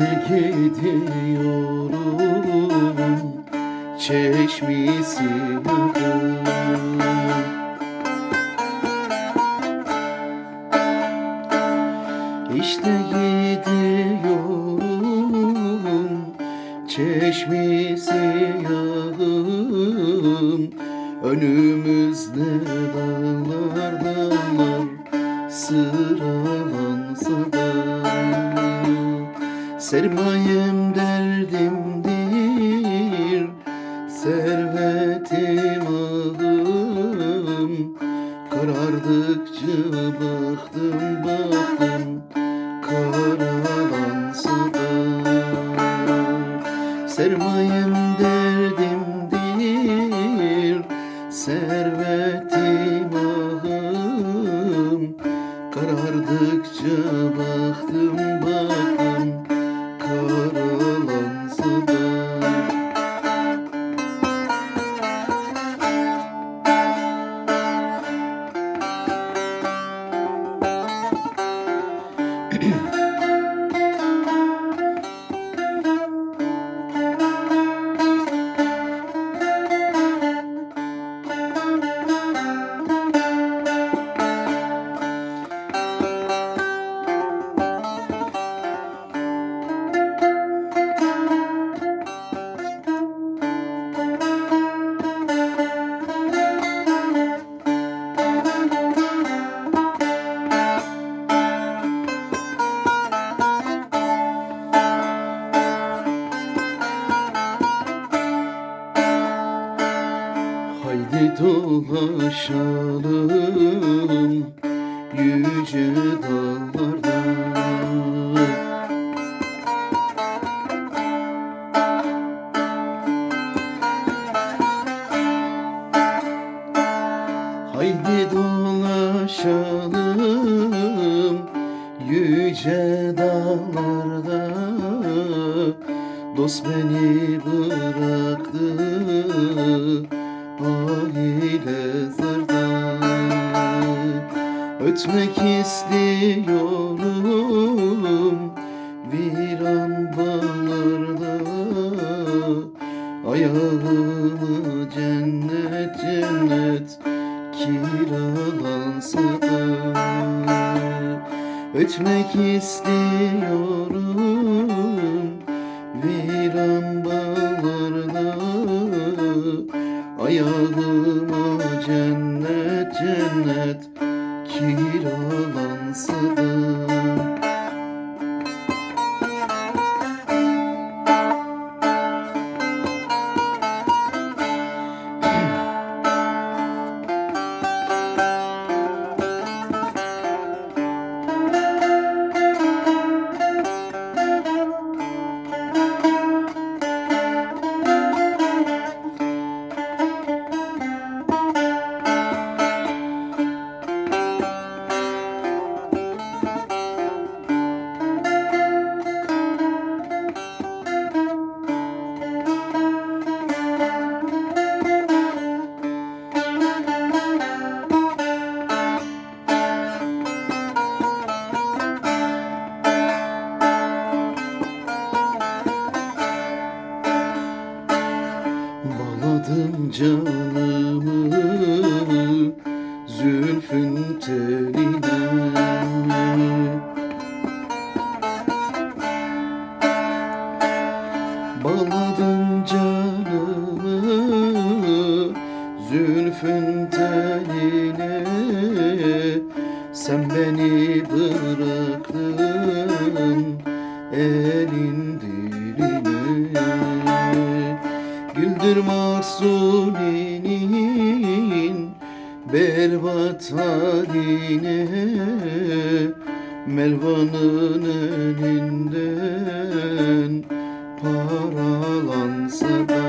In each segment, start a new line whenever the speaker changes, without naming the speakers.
Gidiyorum. Çeşmisi yakın İşte gidiyorum. Çeşmisi yakın Önümüzde dağlar dağlar sıralansa da Sermayem derdimdir Servetim ağım Karardıkça baktım baktım Karalansa da Sermayem derdimdir Servetim dolaşalım yüce dağlarda. Haydi dolaşalım yüce dağlarda. Dost beni bıraktı viran bağlarda Ayağımı cennet cennet kiralansa da Ötmek istiyorum. Viran bağlarda Ayağıma cennet cennet kiralansa da Bağladım canımı zülfün teline. Bağladım canımı zülfün teline. Sen beni bıraktın mahzuninin berbat haline Mervan'ın önünden paralansa da.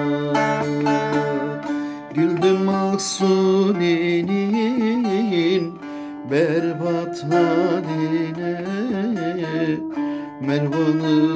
Güldüm mahzuninin berbat haline Mervan'ın